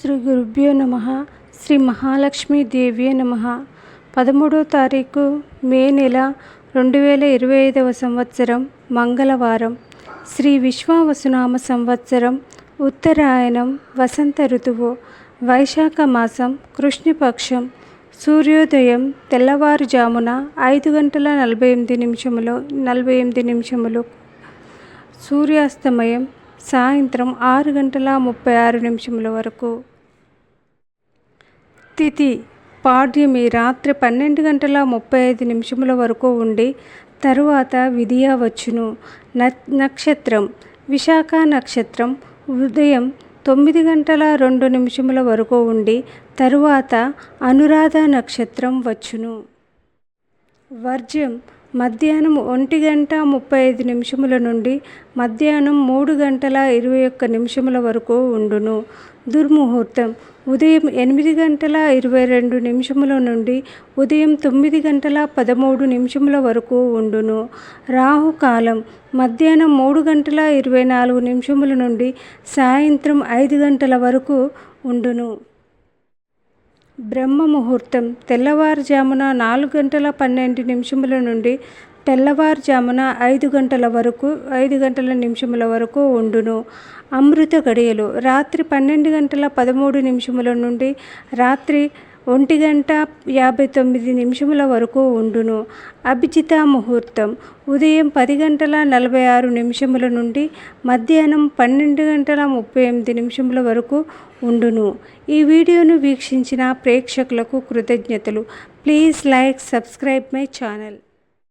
శ్రీ గురుభ్యో నమ శ్రీ మహాలక్ష్మి దేవ్యే నమ. పదమూడో తారీఖు మే నెల రెండు వేల ఇరవై ఐదవ సంవత్సరం మంగళవారం. శ్రీ విశ్వావసునామ సంవత్సరం ఉత్తరాయణం వసంత ఋతువు వైశాఖ మాసం కృష్ణపక్షం సూర్యోదయం తెల్లవారుజామున ఐదు గంటల నలభై ఎనిమిది నిమిషములు నలభై ఎనిమిది నిమిషములు. సూర్యాస్తమయం సాయంత్రం ఆరు గంటల ముప్పై ఆరు నిమిషముల వరకు. తిథి పాడ్యమి రాత్రి పన్నెండు గంటల ముప్పై ఐదు నిమిషముల వరకు ఉండి తరువాత విధియా వచ్చును. నక్షత్రం విశాఖ నక్షత్రం ఉదయం తొమ్మిది గంటల రెండు నిమిషముల వరకు ఉండి తరువాత అనురాధ నక్షత్రం వచ్చును. వర్జ్యం మధ్యాహ్నం ఒంటి గంట ముప్పై ఐదు నిమిషముల నుండి మధ్యాహ్నం మూడు గంటల ఇరవై ఒక్క నిమిషముల వరకు ఉండును. దుర్ముహూర్తం. ఉదయం ఎనిమిది గంటల ఇరవై రెండు నిమిషముల నుండి ఉదయం తొమ్మిది గంటల పదమూడు నిమిషముల వరకు ఉండును. రాహుకాలం. మధ్యాహ్నం మూడు గంటల ఇరవై నాలుగు నిమిషముల నుండి సాయంత్రం ఐదు గంటల వరకు ఉండును. బ్రహ్మ ముహూర్తం తెల్లవారుజామున నాలుగు గంటల పన్నెండు నిమిషముల నుండి తెల్లవారుజామున ఐదు గంటల వరకు ఐదు గంటల నిమిషముల వరకు ఉండును. అమృత గడియలు రాత్రి పన్నెండు గంటల పదమూడు నిమిషముల నుండి రాత్రి ఒంటి గంట యాభై తొమ్మిది నిమిషముల వరకు ఉండును. అభిజిత ముహూర్తం. ఉదయం పది గంటల నలభై ఆరు నిమిషముల నుండి మధ్యాహ్నం పన్నెండు గంటల ముప్పై ఎనిమిది నిమిషముల వరకు ఉండును. ఈ వీడియోను వీక్షించిన ప్రేక్షకులకు కృతజ్ఞతలు. Please like subscribe my channel.